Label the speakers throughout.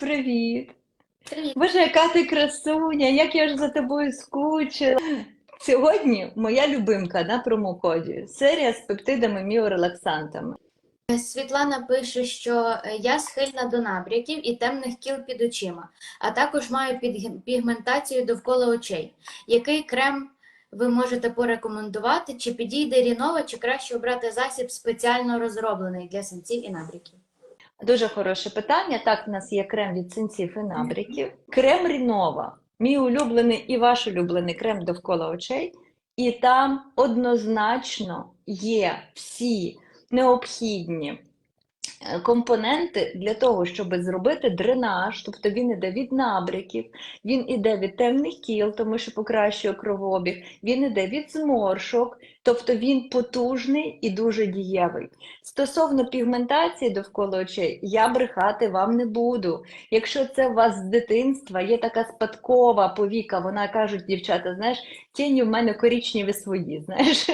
Speaker 1: Привіт!
Speaker 2: Привіт.
Speaker 1: Боже, яка ти красуня, як я ж за тобою скучила. Сьогодні моя любимка на промокоді. Серія з пептидами міорелаксантами.
Speaker 2: Світлана пише, що е, я схильна до набряків і темних кіл під очима, а також маю пігментацію довкола очей. Який крем ви можете порекомендувати? Чи підійде Рінова, чи краще обрати засіб спеціально розроблений для синців і набряків?
Speaker 1: Дуже хороше питання. Так, в нас є крем від синців і набряків. Крем Рінова, мій улюблений і ваш улюблений крем довкола очей. І там однозначно є всі необхідні компоненти для того, щоб зробити дренаж, тобто він іде від набряків, він іде від темних кіл, тому що покращує кровообіг, він іде від зморшок, тобто він потужний і дуже дієвий. Стосовно пігментації довкола очей, я брехати вам не буду. Якщо це у вас з дитинства, є така спадкова повіка, вона кажуть, дівчата, знаєш, тіні в мене корічневі свої, знаєш.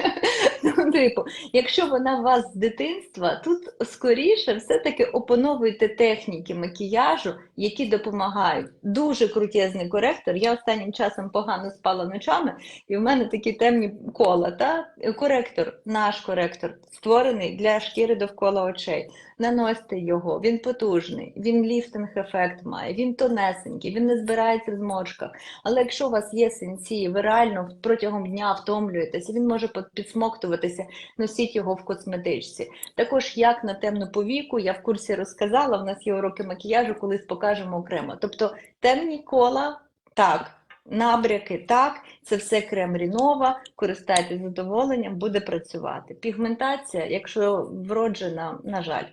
Speaker 1: Типу, якщо вона у вас з дитинства, тут скоріше все-таки опановуйте техніки макіяжу, які допомагають. Дуже крутезний коректор. Я останнім часом погано спала ночами, і в мене такі темні кола. Та? Коректор, наш коректор, створений для шкіри довкола очей. Наносьте його, він потужний, він ліфтинг-ефект має, він тонесенький, він не збирається в зморшках. Але якщо у вас є сенсі, ви реально протягом дня втомлюєтеся, він може підсмоктуватися, носіть його в косметичці. Також як на темну повіку, я в курсі розказала, в нас є уроки макіяжу, колись покажемо окремо. Тобто темні кола, так. Набряки, так, це все крем Рінова, користайтесь задоволенням, буде працювати. Пігментація, якщо вроджена, на жаль,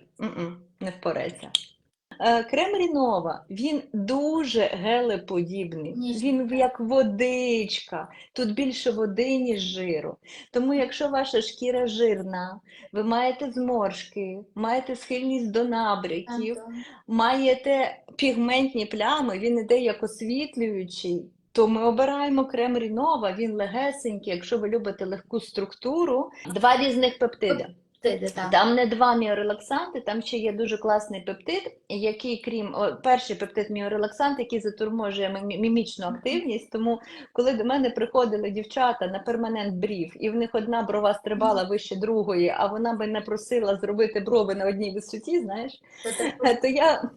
Speaker 1: не впореться. Е, Крем Рінова, він дуже гелеподібний, він як водичка, тут більше води, ніж жиру. Тому якщо ваша шкіра жирна, ви маєте зморшки, маєте схильність до набряків, маєте пігментні плями, він іде як освітлюючий, то ми обираємо крем Рінова, він легесенький, якщо ви любите легку структуру. Два різних пептиди. Там не два міорелаксанти, там ще є дуже класний пептид, який, крім о, перший пептид міорелаксант, який заторможує мі- мімічну активність. Тому, коли до мене приходили дівчата на перманент брів, і в них одна брова стрибала вище другої, а вона би не просила зробити брови на одній висоті, знаєш, то я,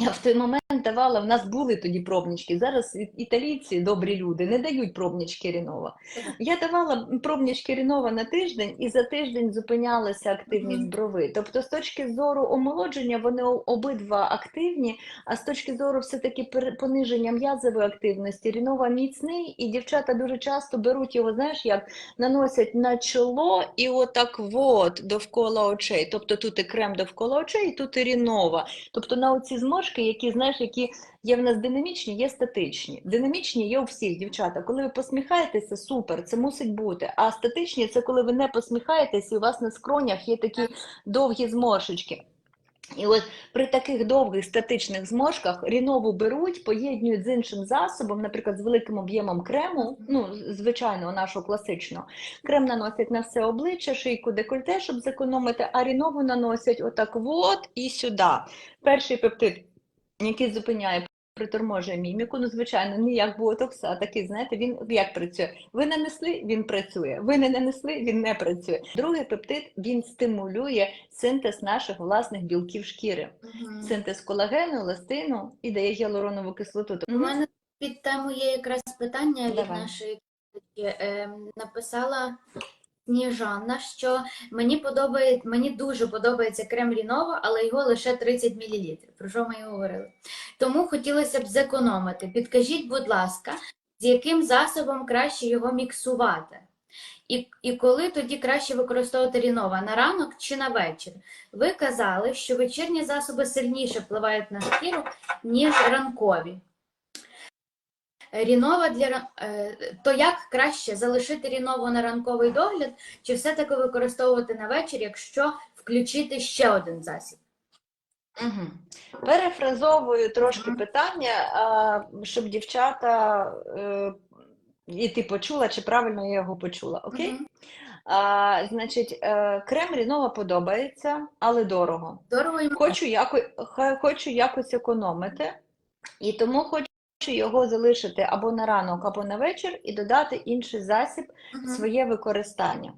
Speaker 1: я в той момент давала, в нас були тоді пробнички. Зараз італійці, добрі люди, не дають пробнички Рінова. Я давала пробнички Рінова на тиждень, і за тиждень зупинялася активність брови. Тобто, з точки зору омолодження, вони обидва активні, а з точки зору все-таки пониження м'язової активності, Рінова міцний, і дівчата дуже часто беруть його, знаєш, як наносять на чоло і отак от довкола очей. Тобто тут і крем довкола очей, і тут і Рінова. Тобто на оці зморшки, які, знаєш, які є в нас динамічні, є статичні. Динамічні є у всіх, дівчата. Коли ви посміхаєтеся, супер, це мусить бути. А статичні це коли ви не посміхаєтесь, і у вас на скронях є такі довгі зморшечки. І от при таких довгих статичних зморшках рінову беруть, поєднують з іншим засобом, наприклад, з великим об'ємом крему, ну, звичайного нашого класичного. Крем наносять на все обличчя, шийку, декольте, щоб зекономити, а рінову наносять отак от і сюди. Перший пептид, який зупиняє, приторможує міміку, ну, звичайно, не як ботокс, а такий, знаєте, він як працює. Ви нанесли, він працює. Ви не нанесли, він не працює. Другий пептид, він стимулює синтез наших власних білків шкіри.
Speaker 2: Мгм.
Speaker 1: Синтез колагену, еластину і дає гіалуронову кислоту.
Speaker 2: У мене під тему є якраз питання від
Speaker 1: Давай.
Speaker 2: нашої. Ем, написала Сніжана, що мені подобає, мені дуже подобається крем Рінова, але його лише 30 мл, про що ми і говорили. Тому хотілося б зекономити. Підкажіть, будь ласка, з яким засобом краще його міксувати? І, і коли тоді краще використовувати Рінова на ранок чи на вечір? Ви казали, що вечірні засоби сильніше впливають на шкіру, ніж ранкові. Рінова для е, то як краще залишити рінову на ранковий догляд, чи все-таки використовувати на вечір, якщо включити ще один засіб?
Speaker 1: Угу. Перефразовую трошки
Speaker 2: Мгм.
Speaker 1: питання, щоб дівчата е, і ти почула, чи правильно я його почула. Окей?
Speaker 2: Мгм.
Speaker 1: А, значить, е, крем Рінова подобається, але дорого.
Speaker 2: Дорого
Speaker 1: Хочу, яко, хочу якось економити, і тому хочу його залишити або на ранок, або на вечір, і додати інший засіб в своє використання.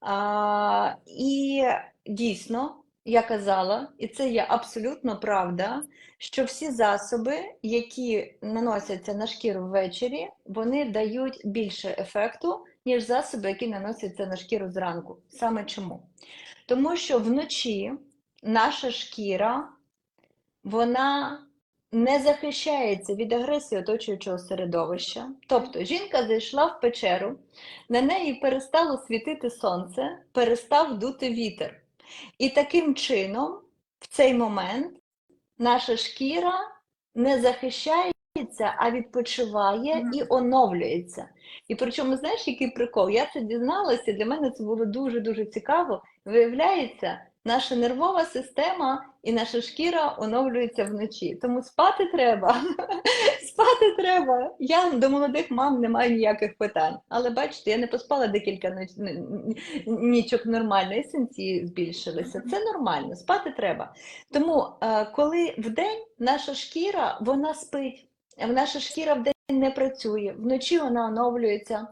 Speaker 1: А, і дійсно, я казала, і це є абсолютно правда, що всі засоби, які наносяться на шкіру ввечері, вони дають більше ефекту, ніж засоби, які наносяться на шкіру зранку. Саме чому? Тому що вночі наша шкіра, вона не захищається від агресії оточуючого середовища. Тобто жінка зайшла в печеру, на неї перестало світити сонце, перестав дути вітер. І таким чином, в цей момент, наша шкіра не захищається, а відпочиває і оновлюється. І причому, знаєш, який прикол? Я це дізналася, для мене це було дуже-дуже цікаво. Виявляється, наша нервова система і наша шкіра оновлюються вночі. Тому спати треба. Спати треба. Я до молодих мам не маю ніяких питань. Але бачите, я не поспала декілька нічок нормально, і збільшилися. Це нормально, спати треба. Тому, е, коли вдень наша шкіра, вона спить, наша шкіра вдень не працює, вночі вона оновлюється,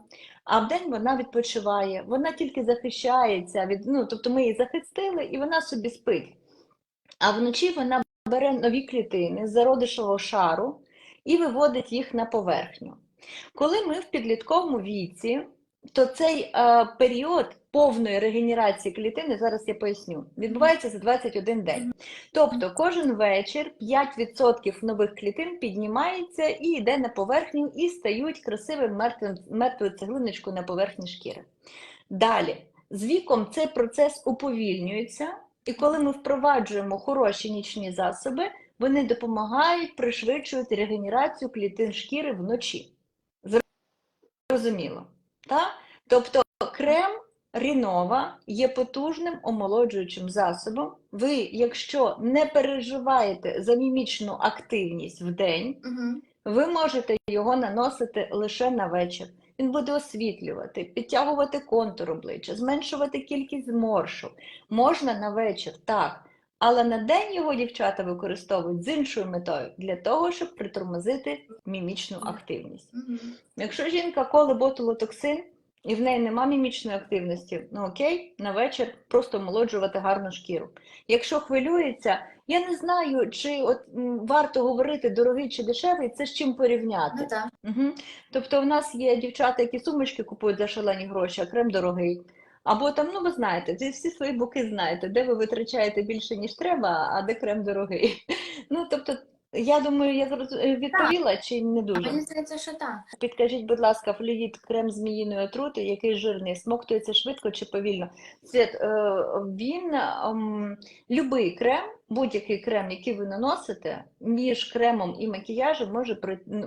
Speaker 1: а вдень вона відпочиває, вона тільки захищається від, ну, тобто ми її захистили, і вона собі спить. А вночі вона бере нові клітини з зародишого шару і виводить їх на поверхню. Коли ми в підлітковому віці, то цей е, період повної регенерації клітини, зараз я поясню, відбувається за 21 день. Тобто кожен вечір 5% нових клітин піднімається і йде на поверхню, і стають красивим мертвою цеглиночкою на поверхні шкіри. Далі, з віком цей процес уповільнюється, і коли ми впроваджуємо хороші нічні засоби, вони допомагають пришвидшувати регенерацію клітин шкіри вночі. Зрозуміло. Так? Тобто крем Рінова є потужним омолоджуючим засобом. Ви, якщо не переживаєте за мімічну активність в день,
Speaker 2: Мгм.
Speaker 1: ви можете його наносити лише на вечір. Він буде освітлювати, підтягувати контур обличчя, зменшувати кількість зморшок. Можна на вечір, так. Але на день його дівчата використовують з іншою метою для того, щоб притормозити мімічну активність.
Speaker 2: Мгм.
Speaker 1: Якщо жінка коле ботулотоксин і в неї нема мімічної активності, ну окей, на вечір просто омолоджувати гарну шкіру. Якщо хвилюється, я не знаю, чи от варто говорити дорогий чи дешевий, це з чим порівняти.
Speaker 2: Ну так.
Speaker 1: Угу. Тобто в нас є дівчата, які сумочки купують за шалені гроші, а крем дорогий. Або там, ну ви знаєте, ви всі свої боки знаєте, де ви витрачаєте більше, ніж треба, а де крем дорогий. Ну, тобто, я думаю, я зроз- е, відповіла чи не дуже?
Speaker 2: мені здається, що так.
Speaker 1: Підкажіть, будь ласка, флюїд крем зміїної отрути, який жирний, смоктується швидко чи повільно? Світ, е, він, ем, любий крем, будь-який крем, який ви наносите, між кремом і макіяжем може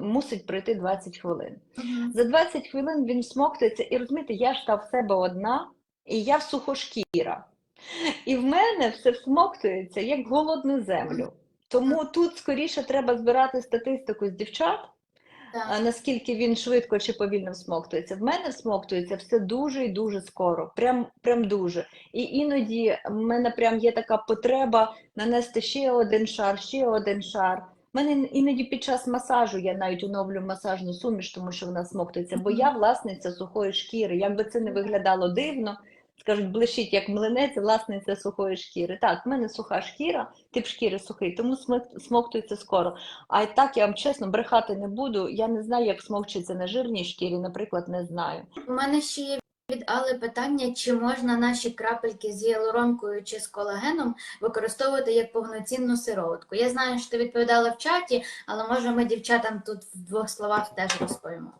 Speaker 1: мусить пройти 20 хвилин.
Speaker 2: Мгм.
Speaker 1: За 20 хвилин він смоктується, і розумієте, я ж та в себе одна, і я сухошкіра. І в мене все всмоктується як голодну землю. Тому тут скоріше треба збирати статистику з дівчат,
Speaker 2: Так.
Speaker 1: а наскільки він швидко чи повільно всмоктується. В мене всмоктується все дуже і дуже скоро, прям, прям дуже. І іноді в мене прям є така потреба нанести ще один шар, ще один шар. У мене іноді під час масажу я навіть оновлю масажну суміш, тому що вона смоктується, бо я власниця сухої шкіри. Як би це не виглядало дивно, скажуть, блищить як млинець, власниця сухої шкіри. Так, в мене суха шкіра, тип шкіри сухий, тому смоктується скоро. А так я вам чесно брехати не буду. Я не знаю, як смокчиться на жирній шкірі, наприклад, не знаю.
Speaker 2: У мене ще є від Алли питання, чи можна наші крапельки з гіалуронкою чи з колагеном використовувати як повноцінну сироватку. Я знаю, що ти відповідала в чаті, але може ми дівчатам тут в двох словах теж розповімо.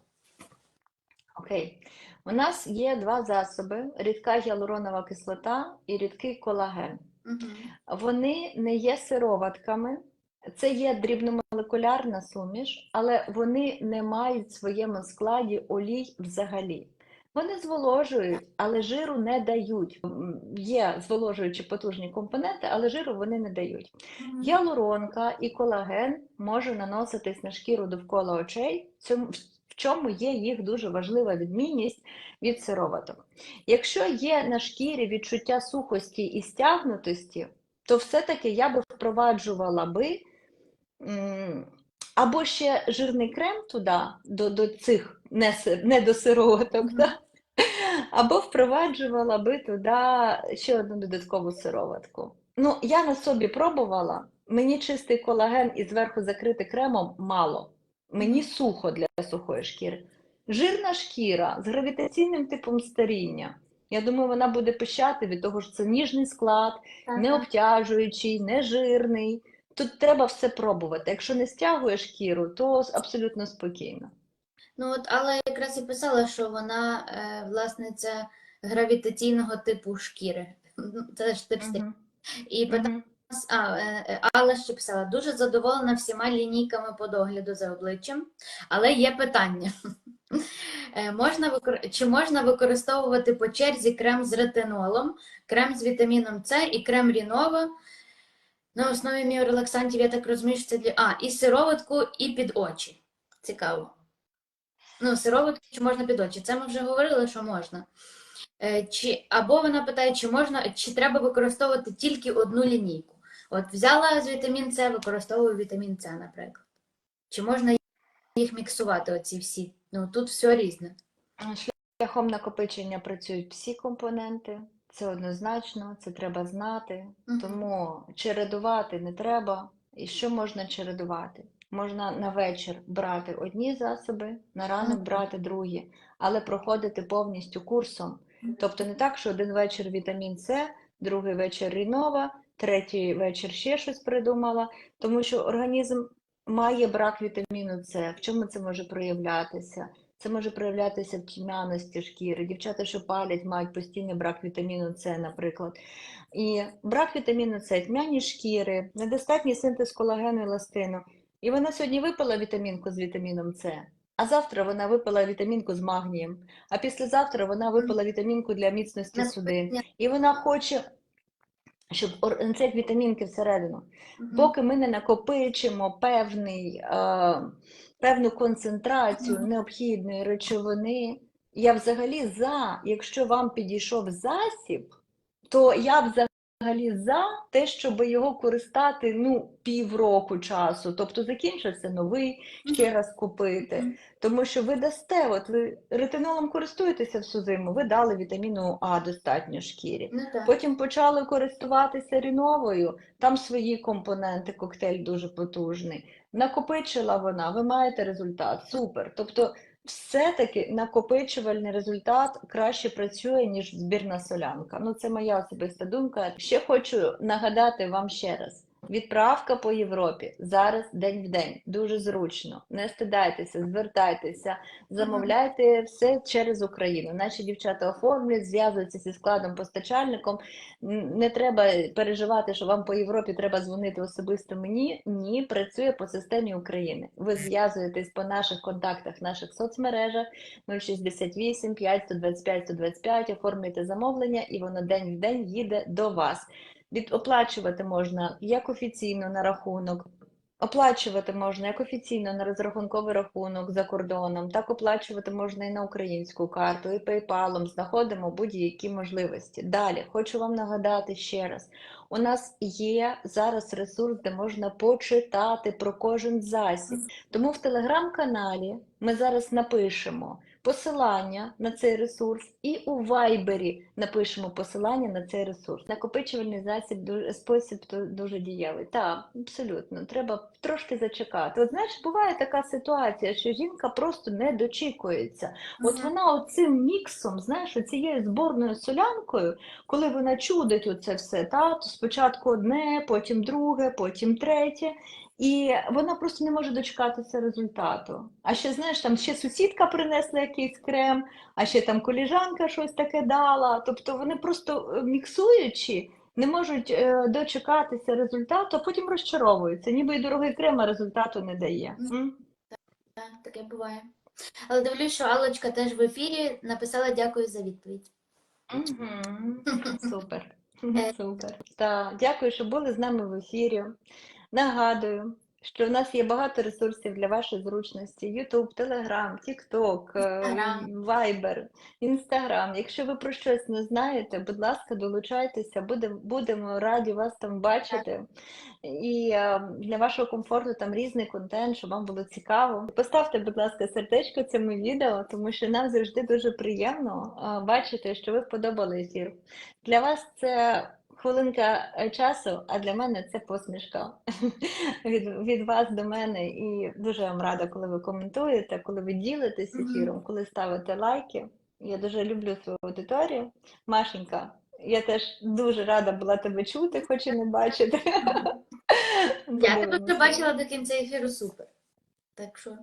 Speaker 1: Окей. У нас є два засоби: рідка гіалуронова кислота і рідкий колаген.
Speaker 2: Мгм.
Speaker 1: Вони не є сироватками, це є дрібномолекулярна суміш, але вони не мають в своєму складі олій взагалі. Вони зволожують, але жиру не дають. Є зволожуючі потужні компоненти, але жиру вони не дають. Гіалуронка і колаген може наноситись на шкіру довкола очей. Цьому- В чому є їх дуже важлива відмінність від сироваток. Якщо є на шкірі відчуття сухості і стягнутості, то все-таки я би впроваджувала би або ще жирний крем туди, до, до цих не, не до сироваток, да? або впроваджувала би туди ще одну додаткову сироватку. Ну, я на собі пробувала, мені чистий колаген і зверху закрити кремом мало. Мені сухо для сухої шкіри. Жирна шкіра з гравітаційним типом старіння. Я думаю, вона буде пищати від того, що це ніжний склад,
Speaker 2: Так,
Speaker 1: не обтяжуючий, не жирний. Тут треба все пробувати. Якщо не стягує шкіру, то абсолютно спокійно.
Speaker 2: Ну от, але якраз і писала, що вона е, власниця гравітаційного типу шкіри. Це ж тип.
Speaker 1: Мгм.
Speaker 2: І питання. Е, е, Алла ще писала, дуже задоволена всіма лінійками по догляду за обличчям, але є питання. Е, Можна викор... Чи можна використовувати по черзі крем з ретинолом, крем з вітаміном С і крем Рінова на основі міорелаксантів, я так розумію, що це для. А, і сироватку, і під очі. Цікаво. Ну, сироватку чи можна під очі? Це ми вже говорили, що можна. Чи, або вона питає, чи можна, чи треба використовувати тільки одну лінійку. От взяла з вітамін С, використовую вітамін С, наприклад. Чи можна їх міксувати, оці всі? Ну, тут все різне.
Speaker 1: Шляхом накопичення працюють всі компоненти. Це однозначно, це треба знати.
Speaker 2: Мгм.
Speaker 1: Тому чередувати не треба. І що можна чередувати? Можна на вечір брати одні засоби, на ранок брати другі, але проходити повністю курсом. Тобто не так, що один вечір вітамін С, другий вечір рінова, третій вечір ще щось придумала, тому що організм має брак вітаміну С. В чому це може проявлятися? Це може проявлятися в тьмяності шкіри. Дівчата, що палять, мають постійний брак вітаміну С, наприклад. І брак вітаміну С, тьмяні шкіри, недостатній синтез колагену і еластину. І вона сьогодні випила вітамінку з вітаміном С, а завтра вона випила вітамінку з магнієм, а післязавтра вона випила вітамінку для міцності судин. І вона хоче, щоб ор- цих вітамінки всередину.
Speaker 2: угу.
Speaker 1: Поки ми не накопичимо певний, е, певну концентрацію
Speaker 2: угу.
Speaker 1: необхідної речовини, я взагалі за, якщо вам підійшов засіб, то я взагалі за те, щоб його користати ну, півроку часу. Тобто закінчився новий, ще раз купити. Тому що ви дасте, от ви ретинолом користуєтеся всю зиму, ви дали вітаміну А достатньо шкірі.
Speaker 2: Ну, так.
Speaker 1: Потім почали користуватися ріновою, там свої компоненти, коктейль дуже потужний. Накопичила вона, ви маєте результат, супер. Тобто, все-таки накопичувальний результат краще працює, ніж збірна солянка. Ну, це моя особиста думка. Ще хочу нагадати вам ще раз. Відправка по Європі зараз день в день, дуже зручно. Не стидайтеся, звертайтеся, замовляйте все через Україну. Наші дівчата оформлюють, зв'язуються зі складом постачальником. Не треба переживати, що вам по Європі треба дзвонити особисто мені. Ні, працює по системі України. Ви зв'язуєтесь по наших контактах, наших соцмережах 068 5 125 125, оформлюєте замовлення, і воно день в день їде до вас. Від оплачувати можна як офіційно на рахунок. Оплачувати можна як офіційно на розрахунковий рахунок за кордоном, так оплачувати можна і на українську карту, і PayPal. Знаходимо будь-які можливості. Далі хочу вам нагадати ще раз: у нас є зараз ресурс, де можна почитати про кожен засіб. Тому в телеграм-каналі ми зараз напишемо посилання на цей ресурс, і у Вайбері напишемо посилання на цей ресурс. Накопичувальний засіб спосіб ду- дуже дієвий. Так, абсолютно. Треба трошки зачекати. От знаєш, буває така ситуація, що жінка просто не дочікується. От вона оцим міксом, знаєш, оцією зборною солянкою, коли вона чудить оце все, та, то спочатку одне, потім друге, потім третє. І вона просто не може дочекатися результату. А ще, знаєш, там ще сусідка принесла якийсь крем, а ще там коліжанка щось таке дала. Тобто вони просто е, міксуючи, не можуть е, дочекатися результату, а потім розчаровуються. Ніби і дорогий крем, а результату не дає.
Speaker 2: Так, таке буває. Але дивлюсь, що Аллочка теж в ефірі написала дякую за відповідь.
Speaker 1: Супер.
Speaker 2: Е.
Speaker 1: Супер. Та, дякую, що були з нами в ефірі. Нагадую, що в нас є багато ресурсів для вашої зручності: YouTube, Telegram, TikTok,
Speaker 2: Instagram.
Speaker 1: Viber, Instagram. Якщо ви про щось не знаєте, будь ласка, долучайтеся, будемо, будемо раді вас там бачити. І е, для вашого комфорту там різний контент, щоб вам було цікаво. Поставте, будь ласка, сердечко цьому відео, тому що нам завжди дуже приємно е, бачити, що ви вподобали ефір. Для вас це хвилинка е, часу, а для мене це посмішка від, від вас до мене. І дуже вам рада, коли ви коментуєте, коли ви ділитесь ефіром, коли ставите лайки. Я дуже люблю свою аудиторію. Машенька, я теж дуже рада була тебе чути, хоч і не бачити.
Speaker 2: Я тебе вже бачила до кінця ефіру супер. Так що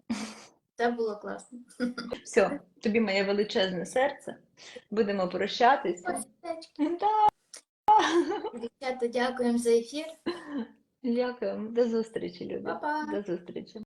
Speaker 2: це було класно.
Speaker 1: Все, тобі моє величезне серце. Будемо прощатися. Да.
Speaker 2: Дівчата, дякуємо за ефір.
Speaker 1: Дякуємо. До зустрічі, люди.
Speaker 2: Па-па.
Speaker 1: До зустрічі.